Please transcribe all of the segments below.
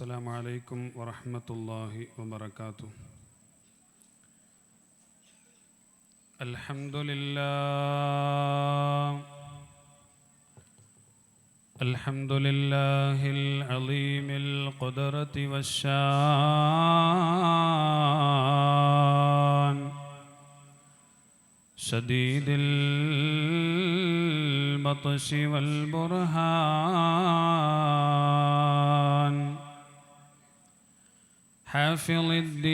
السلام عليكم ورحمة الله وبركاته. الحمد لله. الحمد لله العظيم القدرة والشان. شديد البطش والبرهان. حافظ الدين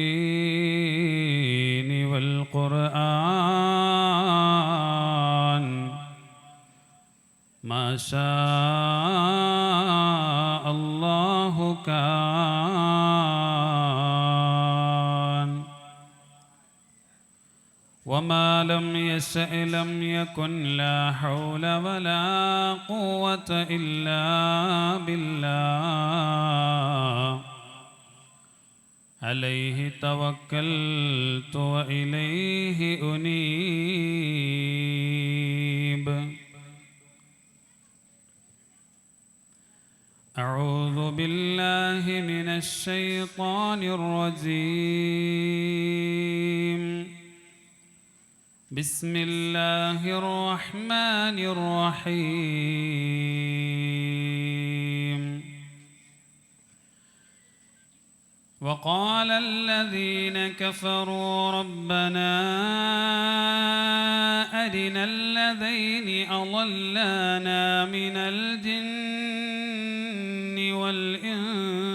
والقرآن. ما شاء الله كان. وما لم يشأ لم يكن لا حول ولا قوة إلا بالله. عليه توكلت وإليه أنيب. أعوذ بالله من الشيطان الرجيم. بسم الله الرحمن الرحيم. وقال الذين كفروا ربنا أرنا الذين أضلانا من الجن والإنس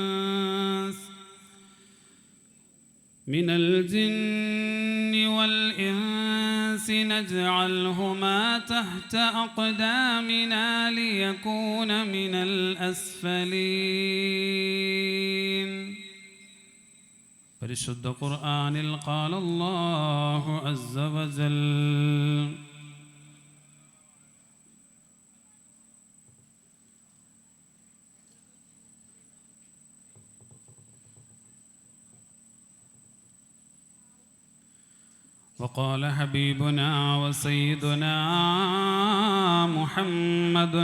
من الجن والإنس نجعلهما تحت أقدامنا ليكون من الأسفلين പരിശുദ്ധ ഖുർആനിൽ قال الله عز وجل وقال حبيبنا وسيدنا محمد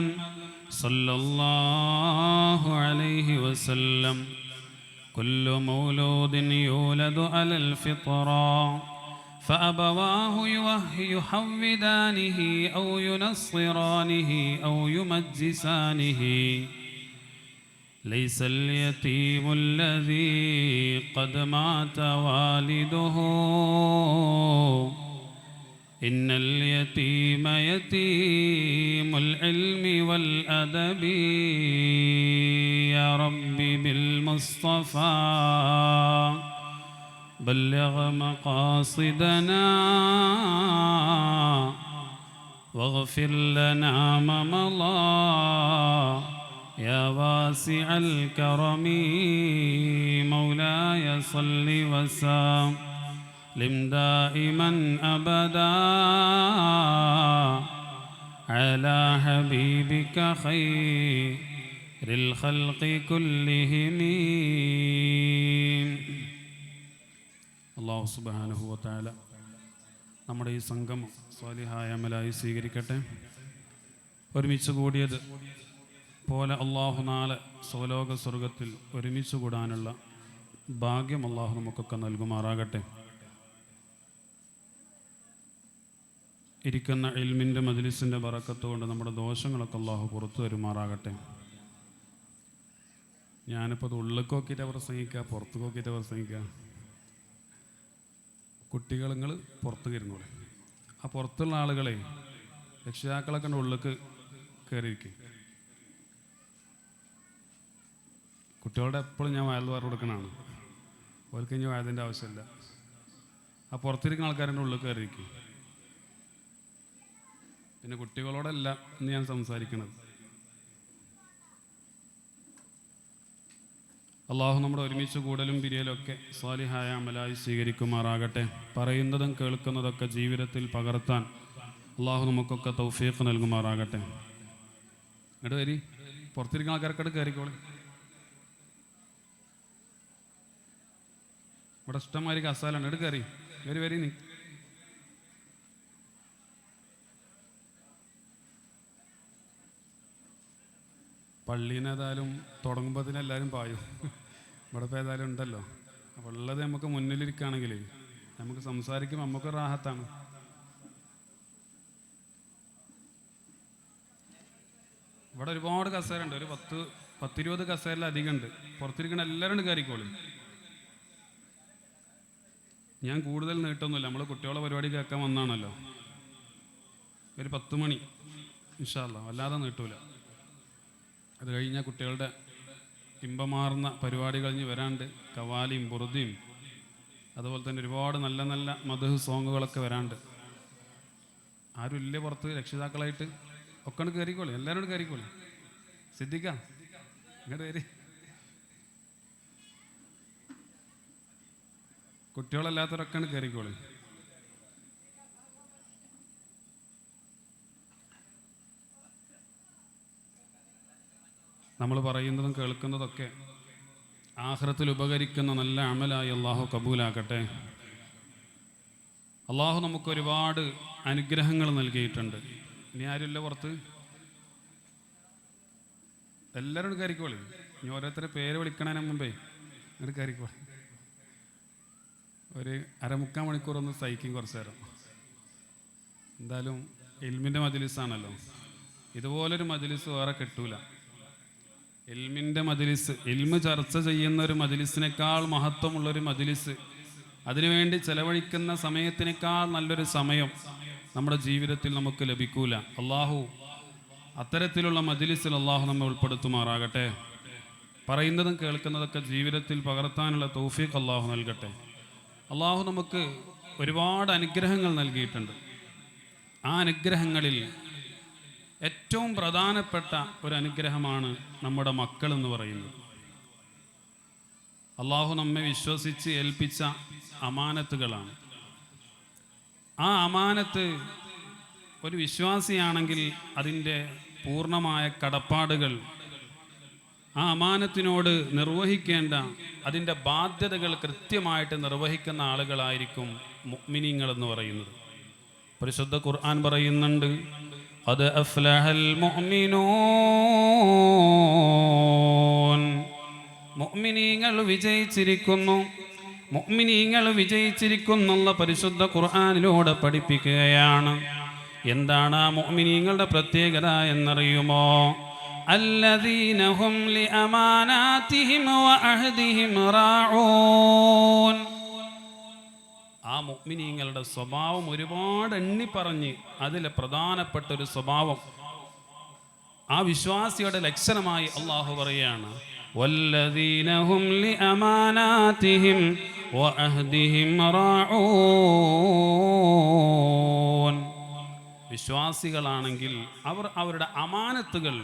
صلى الله عليه وسلم كل مولود يولد على الفطرة فأبواه يحودانه أو ينصرانه أو يمجسانه. ليس اليتيم الذي قد مات والده. إن اليتيم يتيم العلم والأدب. يا بالمصطفى. بلغ مقاصدنا واغفر لنا ما مضى يا واسع الكرم. مولاي صل وسلم دائما أبدا على حبيبك خير الخلق كلهم അള്ളാഹു സുബാനുഭവത്തായ നമ്മുടെ ഈ സംഗമം സ്വാലിഹായ അമലായി സ്വീകരിക്കട്ടെ ഒരുമിച്ച് കൂടിയത് പോലെ അള്ളാഹു നാളെ സ്വലോക സ്വർഗത്തിൽ ഒരുമിച്ച് കൂടാനുള്ള ഭാഗ്യം അള്ളാഹു നമുക്കൊക്കെ നൽകുമാറാകട്ടെ ഇരിക്കുന്ന ഇൽമിൻ്റെ മജ്ലിസിൻ്റെ ബറക്കത്ത് കൊണ്ട് നമ്മുടെ ദോഷങ്ങളൊക്കെ അള്ളാഹു പുറത്തു വരുമാറാകട്ടെ ഞാനിപ്പോൾ അത് ഉള്ളിലേക്ക് നോക്കിയിട്ട് പ്രസംഗിക്കുക പുറത്ത് നോക്കിയിട്ട് പ്രസംഗിക്കുക കുട്ടികൾ നിങ്ങൾ പുറത്ത് കയറുന്നോളെ. ആ പുറത്തുള്ള ആളുകളെ രക്ഷിതാക്കളൊക്കെ ഉള്ളിലേക്ക് കയറിയിരിക്കും കുട്ടികളുടെ എപ്പോഴും ഞാൻ വയൽ പറഞ്ഞു കൊടുക്കണതാണ്. അവർക്ക് ഇനി വയതിന്റെ ആവശ്യമില്ല. ആ പുറത്തിരിക്കുന്ന ആൾക്കാരുടെ ഉള്ളിൽ കയറിയിരിക്കും പിന്നെ കുട്ടികളോടല്ല ഇന്ന് ഞാൻ സംസാരിക്കുന്നത് അള്ളാഹു നമ്മുടെ ഒരുമിച്ച് കൂടലും പിരിയലൊക്കെ സ്വാലിഹായ അമലായി സ്വീകരിക്കുമാറാകട്ടെ. പറയുന്നതും കേൾക്കുന്നതൊക്കെ ജീവിതത്തിൽ പകർത്താൻ അള്ളാഹു നമുക്കൊക്കെ തൗഫീഖ് നൽകുമാറാകട്ടെ. ഇങ്ങോട്ട് വരി. പുറത്തിരിക്കുന്ന ആൾക്കാർക്കോട് കയറിക്കോളെ. ഇവിടെ ഇഷ്ടമായിരിക്കും അസാലാണ് എടുക്കറി വരി വരി നീ. പള്ളീനെ ഏതായാലും തുടങ്ങുമ്പോൾ തന്നെ എല്ലാവരും പായും. ഇവിടെ ഇപ്പോൾ ഏതായാലും ഉണ്ടല്ലോ. അപ്പോൾ ഉള്ളത് നമുക്ക് മുന്നിലിരിക്കുകയാണെങ്കിൽ നമുക്ക് സംസാരിക്കും നമുക്ക് റാഹത്താണ്. ഇവിടെ ഒരുപാട് കസേരയുണ്ട്. ഒരു പത്ത് പത്തിരുപത് കസേരയിലധികം ഉണ്ട്. പുറത്തിരിക്കണ എല്ലാവരും കയറിക്കോളും. ഞാൻ കൂടുതൽ നീട്ടൊന്നുമില്ല. നമ്മൾ കുട്ടികളെ പരിപാടി കേൾക്കാൻ വന്നാണല്ലോ. ഒരു പത്ത് മണി ഇൻഷാല്ല വല്ലാതെ നീട്ടൂല. അത് കഴിഞ്ഞാൽ കുട്ടികളുടെ ഇമ്പമാർന്ന പരിപാടി കഴിഞ്ഞ് വരാണ്ട് കവാലിയും ബുറുദിയും അതുപോലെ തന്നെ ഒരുപാട് നല്ല നല്ല മധു സോങ്ങുകളൊക്കെ വരാണ്ട്. ആരും ഇല്ല പുറത്ത്? രക്ഷിതാക്കളായിട്ട് ഒക്കെ കയറിക്കോളി എല്ലാവരും കയറിക്കോളി സിദ്ധിക്ക ഇങ്ങോട്ട് കയറി കുട്ടികളല്ലാത്തവരൊക്കെ കയറിക്കോളി നമ്മൾ പറയുന്നതും കേൾക്കുന്നതൊക്കെ ആഹ്റത്തിൽ ഉപകരിക്കുന്ന നല്ല അമലായി അള്ളാഹു കബൂലാക്കട്ടെ. അള്ളാഹു നമുക്ക് ഒരുപാട് അനുഗ്രഹങ്ങൾ നൽകിയിട്ടുണ്ട്. ഇനി ആരുമില്ല പുറത്ത്? എല്ലാവരും കയറിക്കോളി. ഇനി ഓരോരുത്തരെ പേര് വിളിക്കണതിന് മുമ്പേ ഇങ്ങോട്ട് കയറിക്കോളി. ഒരു അരമുക്കാൽ മണിക്കൂർ ഒന്ന് സഹിക്കും കുറച്ച് നേരം. എന്തായാലും എൽമിന്റെ മജിലിസാണല്ലോ. ഇതുപോലൊരു മജിലിസ് വേറെ കിട്ടൂല. ഇൽമിന്റെ മജിലിസ് എൽമ് ചർച്ച ചെയ്യുന്ന ഒരു മജിലിസിനേക്കാൾ മഹത്വമുള്ള ഒരു മജിലിസ്. അതിനുവേണ്ടി ചെലവഴിക്കുന്ന സമയത്തിനേക്കാൾ നല്ലൊരു സമയം നമ്മുടെ ജീവിതത്തിൽ നമുക്ക് ലഭിക്കൂല. അള്ളാഹു അത്തരത്തിലുള്ള മജിലിസിൽ അള്ളാഹു നമ്മെ ഉൾപ്പെടുത്തുമാറാകട്ടെ. പറയുന്നതും കേൾക്കുന്നതൊക്കെ ജീവിതത്തിൽ പകർത്താനുള്ള തൗഫീഖ് അള്ളാഹു നൽകട്ടെ. അള്ളാഹു നമുക്ക് ഒരുപാട് അനുഗ്രഹങ്ങൾ നൽകിയിട്ടുണ്ട്. ആ അനുഗ്രഹങ്ങളിൽ ഏറ്റവും പ്രധാനപ്പെട്ട ഒരു അനുഗ്രഹമാണ് നമ്മുടെ മക്കൾ എന്ന് പറയുന്നത്. അള്ളാഹു നമ്മെ വിശ്വസിച്ച് ഏൽപ്പിച്ച അമാനത്തുകളാണ്. ആ അമാനത്ത് ഒരു വിശ്വാസിയാണെങ്കിൽ അതിന്റെ പൂർണമായ കടപ്പാടുകൾ ആ അമാനത്തിനോട് നിർവഹിക്കേണ്ട അതിന്റെ ബാധ്യതകൾ കൃത്യമായിട്ട് നിർവഹിക്കുന്ന ആളുകളായിരിക്കും മുഅ്മിനീങ്ങൾ എന്ന് പറയുന്നത്. പരിശുദ്ധ ഖുർആൻ പറയുന്നുണ്ട് അത് അഫ്ലഹൽ മുഅ്മിനൂൻ മുഅ്മിനീങ്ങൾ വിജയിച്ചിരിക്കുന്നു മുഅ്മിനീങ്ങൾ വിജയിച്ചിരിക്കുന്നുള്ള പരിശുദ്ധ ഖുർആനിലൂടെ പഠിപ്പിക്കുകയാണ് എന്താണ് ആ മുഅ്മിനീങ്ങളുടെ പ്രത്യേകത എന്നറിയുമോ الذين هم لأماناتهم وعهدهم راعون ആ മുഅ്മിനീങ്ങളുടെ സ്വഭാവം ഒരുപാട് എണ്ണി പറഞ്ഞ് അതിലെ പ്രധാനപ്പെട്ട ഒരു സ്വഭാവം ആ വിശ്വാസിയുടെ ലക്ഷണമായി അള്ളാഹു പറയാണ് والذين هم لأماناتهم وعهدهم راعون വിശ്വാസികളാണെങ്കിൽ അവർ അവരുടെ അമാനത്തുകൾ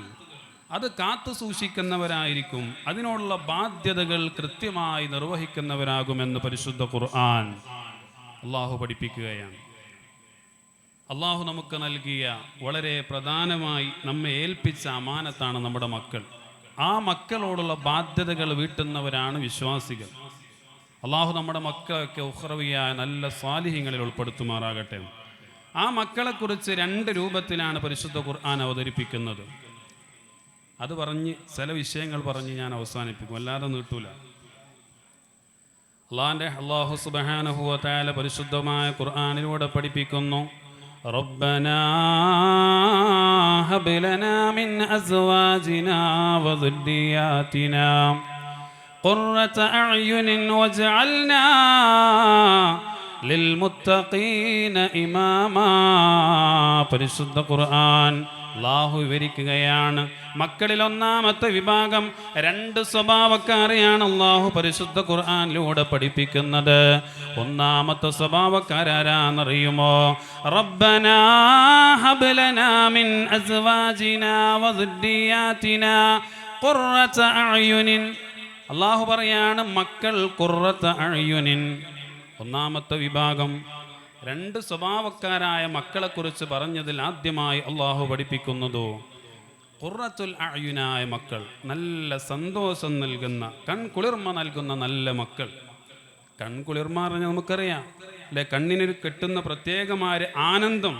അത് കാത്തു സൂക്ഷിക്കുന്നവരായിരിക്കും അതിനോടുള്ള ബാധ്യതകൾ കൃത്യമായി നിർവഹിക്കുന്നവരാകുമെന്ന് പരിശുദ്ധ ഖുർആൻ അള്ളാഹു പഠിപ്പിക്കുകയാണ്. അള്ളാഹു നമുക്ക് നൽകിയ വളരെ പ്രധാനമായി നമ്മെ ഏൽപ്പിച്ച അമാനത്താണ് നമ്മുടെ മക്കൾ. ആ മക്കളോടുള്ള ബാധ്യതകൾ വീട്ടുന്നവരാണ് വിശ്വാസികൾ. അള്ളാഹു നമ്മുടെ മക്കളൊക്കെ ഉഹ്റവിയായ നല്ല സ്വാലിഹ്യങ്ങളിൽ ഉൾപ്പെടുത്തുമാറാകട്ടെ. ആ മക്കളെക്കുറിച്ച് രണ്ട് രൂപത്തിലാണ് പരിശുദ്ധ ഖുർആൻ അവതരിപ്പിക്കുന്നത്. അത് പറഞ്ഞ് ചില വിഷയങ്ങൾ പറഞ്ഞ് ഞാൻ അവസാനിപ്പിക്കും. അല്ലാതെ നീട്ടൂല. അള്ളാന്റെ അള്ളാഹു സുബഹാനഹുവ താല പരിശുദ്ധമായ ഖുർആാനിലൂടെ പഠിപ്പിക്കുന്നു ربنا هب لنا من أزواجنا وذرياتنا قرة أعين واجعلنا للمتقين إماما പരിശുദ്ധ ഖുർആൻ അള്ളാഹു വിവരിക്കുകയാണ്. മക്കളിൽ ഒന്നാമത്തെ വിഭാഗം രണ്ട് സ്വഭാവക്കാരെയാണ് അള്ളാഹു പരിശുദ്ധ ഖുർആാനിലൂടെ പഠിപ്പിക്കുന്നത്. ഒന്നാമത്തെ സ്വഭാവക്കാരാരാന്നറിയുമോ? റബ്ബനാ ഹബ്ലനാ മിൻ അസ്വാജിനാ ഖുർറത അള്ളാഹു പറയാണ് മക്കൾ ഖുർറത അഴിയുനിൻ ഒന്നാമത്തെ വിഭാഗം രണ്ട് സ്വഭാവക്കാരായ മക്കളെക്കുറിച്ച് പറഞ്ഞതിൽ ആദ്യമായി അള്ളാഹു പഠിപ്പിക്കുന്നതോ കുറത്തുൽ അയുനായ മക്കൾ നല്ല സന്തോഷം നൽകുന്ന കൺകുളിർമ നൽകുന്ന നല്ല മക്കൾ. കൺകുളിർമ പറഞ്ഞാൽ നമുക്കറിയാം. അല്ലെ കണ്ണിനൊരു കെട്ടുന്ന പ്രത്യേകമായ ആനന്ദം.